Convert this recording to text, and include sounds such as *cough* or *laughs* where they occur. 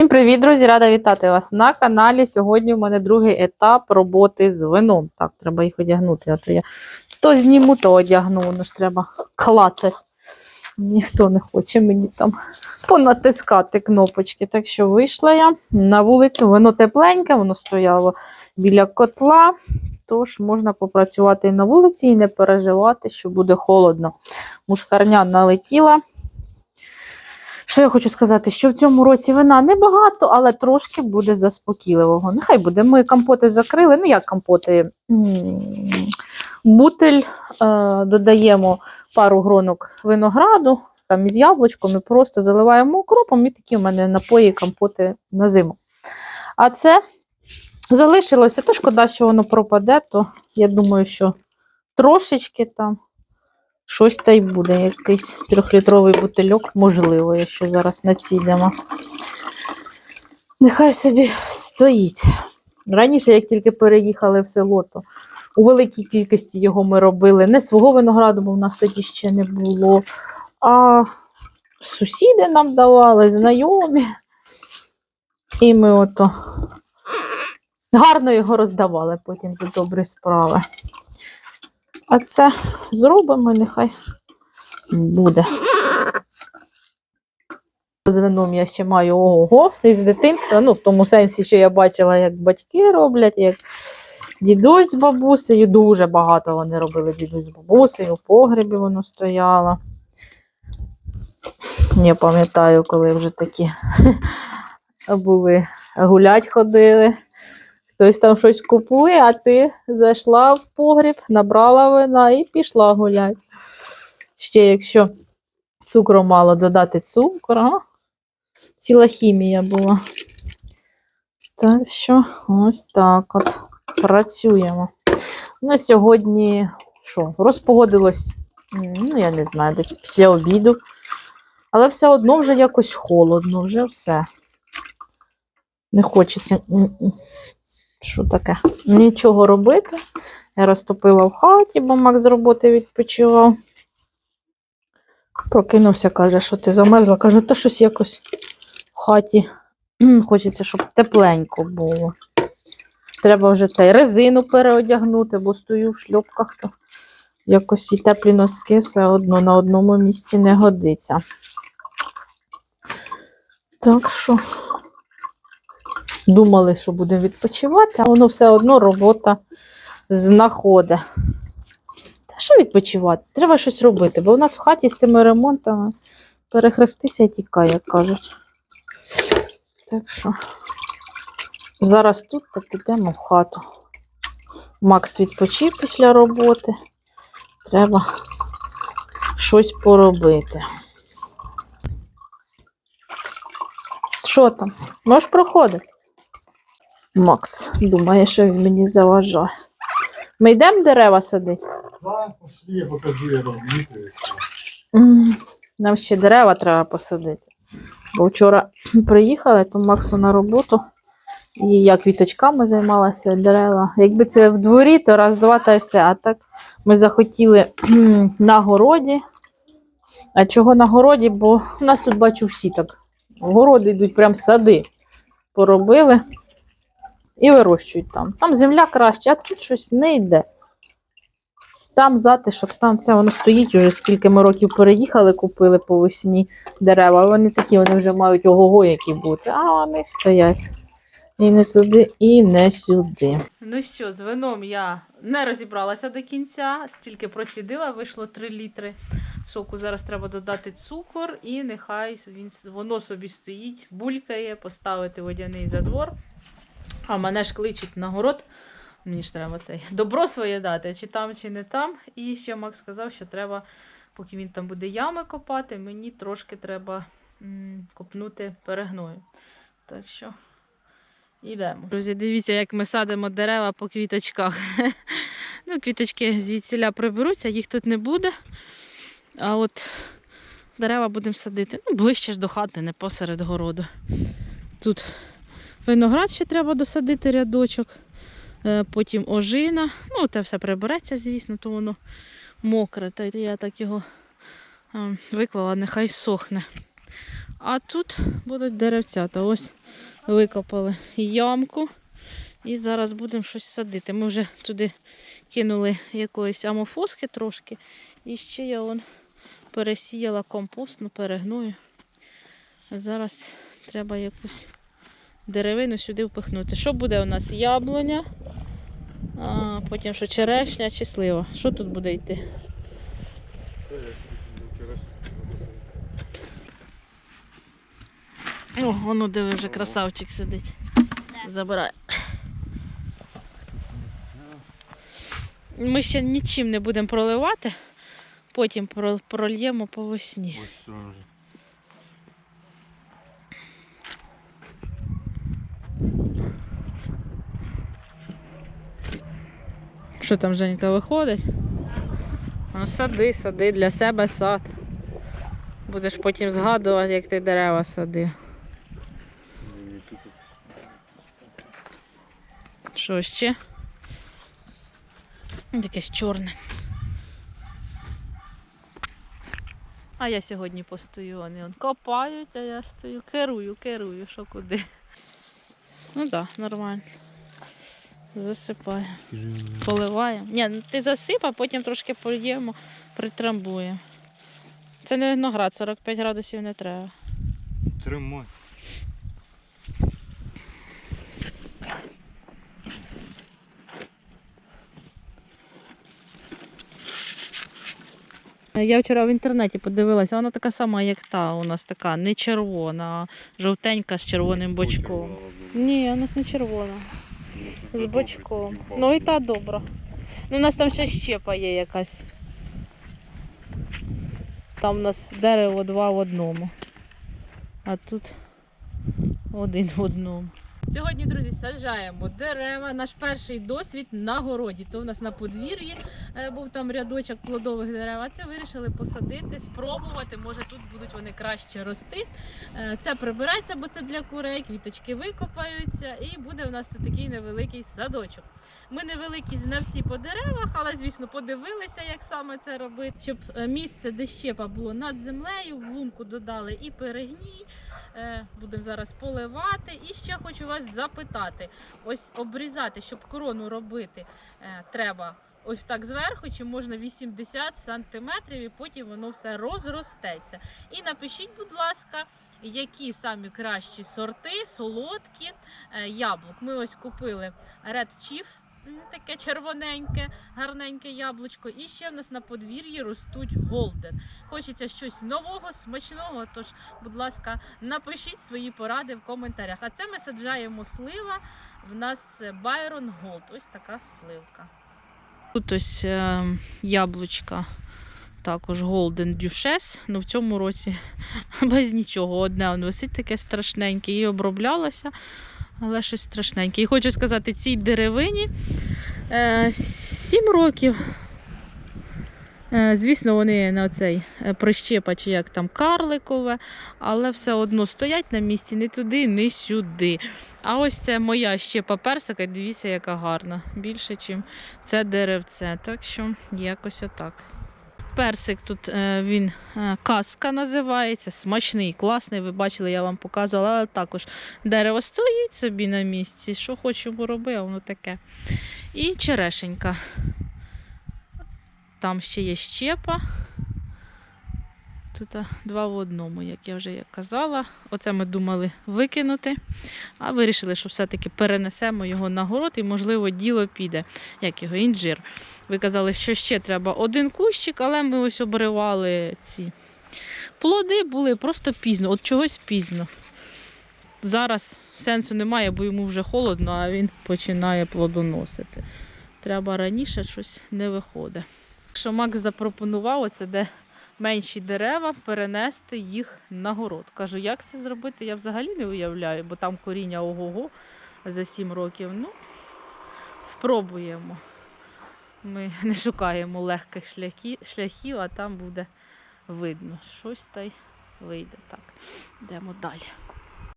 Всім привіт, друзі! Рада вітати вас на каналі. Сьогодні у мене другий етап роботи з вином. Так, треба їх одягнути, а то я то зніму, то одягну. Воно ж треба клацати. Ніхто не хоче мені там понатискати кнопочки. Так що вийшла я на вулицю. Воно тепленьке, воно стояло біля котла. Тож можна попрацювати і на вулиці і не переживати, що буде холодно. Мушкарня налетіла. Що я хочу сказати, що в цьому році вина небагато, але трошки буде заспокійливого. Нехай буде. Ми компоти закрили. Ну, як компоти? Бутель, е, додаємо пару гронок винограду, там із яблучком, і просто заливаємо укропом, і такі в мене напої, компоти на зиму. А це залишилося, то шкода, що воно пропаде, то я думаю, що трошечки там щось та й буде. Якийсь трьохлітровий бутильок, можливо, якщо зараз націдемо. Нехай собі стоїть. Раніше, як тільки переїхали в село, то у великій кількості його ми робили не свого винограду, бо в нас тоді ще не було. А сусіди нам давали, знайомі. І ми ото гарно його роздавали потім за добрі справи. А це зробимо, нехай буде. З вином я ще маю ого із дитинства. Ну, в тому сенсі, що я бачила, як батьки роблять, як дідусь з бабусею. Дуже багато вони робили дідусь з бабусею, в погребі воно стояло. Я пам'ятаю, коли вже такі *laughs* були гулять ходили. Хтось там щось купує, а ти зайшла в погріб, набрала вина і пішла гуляти. Ще якщо цукру мало додати цукор, а? ціла хімія була. Так що ось так от працюємо. На сьогодні що, розпогодилось, ну, я не знаю, десь після обіду. Але все одно вже якось холодно, вже все. Не хочеться. Що таке? Нічого робити. Я розтопила в хаті, бо Макс з роботи відпочивав. Прокинувся, каже, що ти замерзла. Кажу, та щось якось в хаті. Хочеться, щоб тепленько було. Треба вже цей резину переодягнути, бо стою в шльопках, то якось і теплі носки все одно на одному місці не годиться. Так що думали, що будемо відпочивати, а воно все одно робота знаходить. Та що відпочивати? Треба щось робити, бо у нас в хаті з цими ремонтами перехрестися і тікає, як кажуть. Так що зараз тут та підемо в хату. Макс відпочив після роботи. Треба щось поробити. Що там? Можеш проходити? Макс думає, що він мені заважає. Ми йдемо дерева садити? Да, пошли, я покажу, я вам Нам ще дерева треба посадити. Бо вчора приїхали, то Максу на роботу. І я квіточками займалася, дерева. Якби це в дворі, то раз-два та й все. А так ми захотіли на городі. А чого на городі? Бо у нас тут бачу всі так. Городи йдуть прям сади. Поробили і вирощують там. Там земля краще, а тут щось не йде. Там затишок, там це воно стоїть уже скільки ми років переїхали, купили по весні дерева. Вони такі, вони вже мають ого-го, які бути, а вони стоять. І не туди, і не сюди. Ну що, з вином я не розібралася до кінця, тільки процідила, вийшло 3 літри соку. Зараз треба додати цукор, і нехай він, воно собі стоїть, булькає, поставити водяний задвор. А мене ж кличуть на город. Мені ж треба цей добро своє дати, чи там, чи не там. І ще Макс сказав, що треба, поки він там буде ями копати, мені трошки треба м, копнути перегною. Так що йдемо. Друзі, дивіться, як ми садимо дерева по квіточках. *laughs* ну, квіточки звідсіля приберуться, їх тут не буде. А от дерева будемо садити. Ну, ближче ж до хати, не посеред городу. Тут виноград ще треба досадити рядочок. Е, потім ожина. Ну, те все прибереться, звісно, то воно мокре. Та я так його е, виклала, нехай сохне. А тут будуть деревцята. Ось Викопали ямку і зараз будемо щось садити. Ми вже туди кинули якоїсь амофоски трошки. І ще я вон пересіяла компостну, перегною. Зараз треба якусь деревину сюди впихнути. Що буде у нас? Яблуня, а потім що черешня чи слива. Що тут буде йти? О, воно диви вже красавчик сидить. Забирай. Ми ще нічим не будемо проливати, потім про- прольємо по весні. Ось Що там Женька виходить? Ну, сади, сади для себе сад. Будеш потім згадувати, як ти дерева садив. Що ще? Якесь чорне. А я сьогодні постою, вони он копають, а я стою, керую, керую, що куди. Ну так, да, нормально. Засипаю. Поливаємо. Ні, ну ти засип, а потім трошки польємо, притрамбуємо. Це не виноград, 45 градусів не треба. Тримай. Я вчора в інтернеті подивилася, вона така сама, як та. У нас така не червона, а жовтенька з червоним бочком. Ні, у нас не червона. З бочком. Ну і та добра. Ну, у нас там ще щепа є якась. Там у нас дерево два в одному. А тут один в одному. Сьогодні, друзі, саджаємо дерева. Наш перший досвід на городі. То у нас на подвір'ї е, був там рядочок плодових дерев. А це вирішили посадити, спробувати. Може тут будуть вони краще рости. Е, Це прибирається, бо це для курей, квіточки викопаються, і буде у нас тут такий невеликий садочок. Ми невеликі знавці по деревах, але звісно подивилися, як саме це робити, щоб е, місце, де щепа було над землею, в лунку додали і перегній. Е, Будемо зараз поливати. І ще хочу вас запитати: ось обрізати, щоб корону робити, е, треба ось так зверху, чи можна 80 сантиметрів, і потім воно все розростеться. І напишіть, будь ласка, які самі кращі сорти, солодкі е, яблук. Ми ось купили Red Chief, таке червоненьке, гарненьке яблучко. І ще в нас на подвір'ї ростуть голден. Хочеться щось нового, смачного. Тож, будь ласка, напишіть свої поради в коментарях. А це ми саджаємо слива. В нас Byron Gold. Ось така сливка. Тут ось е, яблучка. Також Golden Duchess, ну в цьому році *laughs* без нічого. Одне воно висить таке страшненьке і оброблялося, але щось страшненьке. І хочу сказати, цій деревині е, 7 років. Е, Звісно, вони на цей е, прищепа чи як там карликове, але все одно стоять на місці не туди, не сюди. А ось це моя щепа персика, дивіться, яка гарна. Більше, ніж це деревце. Так що якось отак. Персик тут е, він е, казка називається, смачний, класний. Ви бачили, я вам показувала, але також дерево стоїть собі на місці. Що хочемо роби, а воно таке. І черешенька. Там ще є щепа. Тут два в одному, як я вже казала. Оце ми думали викинути, а вирішили, що все-таки перенесемо його на город і, можливо, діло піде, як його інжир. Ви казали, що ще треба один кущик, але ми ось обривали ці плоди, були просто пізно, от чогось пізно. Зараз сенсу немає, бо йому вже холодно, а він починає плодоносити. Треба раніше щось не виходить. Що Макс запропонував, оце де менші дерева, перенести їх на город. Кажу, як це зробити, я взагалі не уявляю, бо там коріння ого-го за 7 років. Ну, спробуємо. Ми *laughs* не шукаємо легких шляхів, а там буде видно. Щось та й вийде. Так, йдемо далі.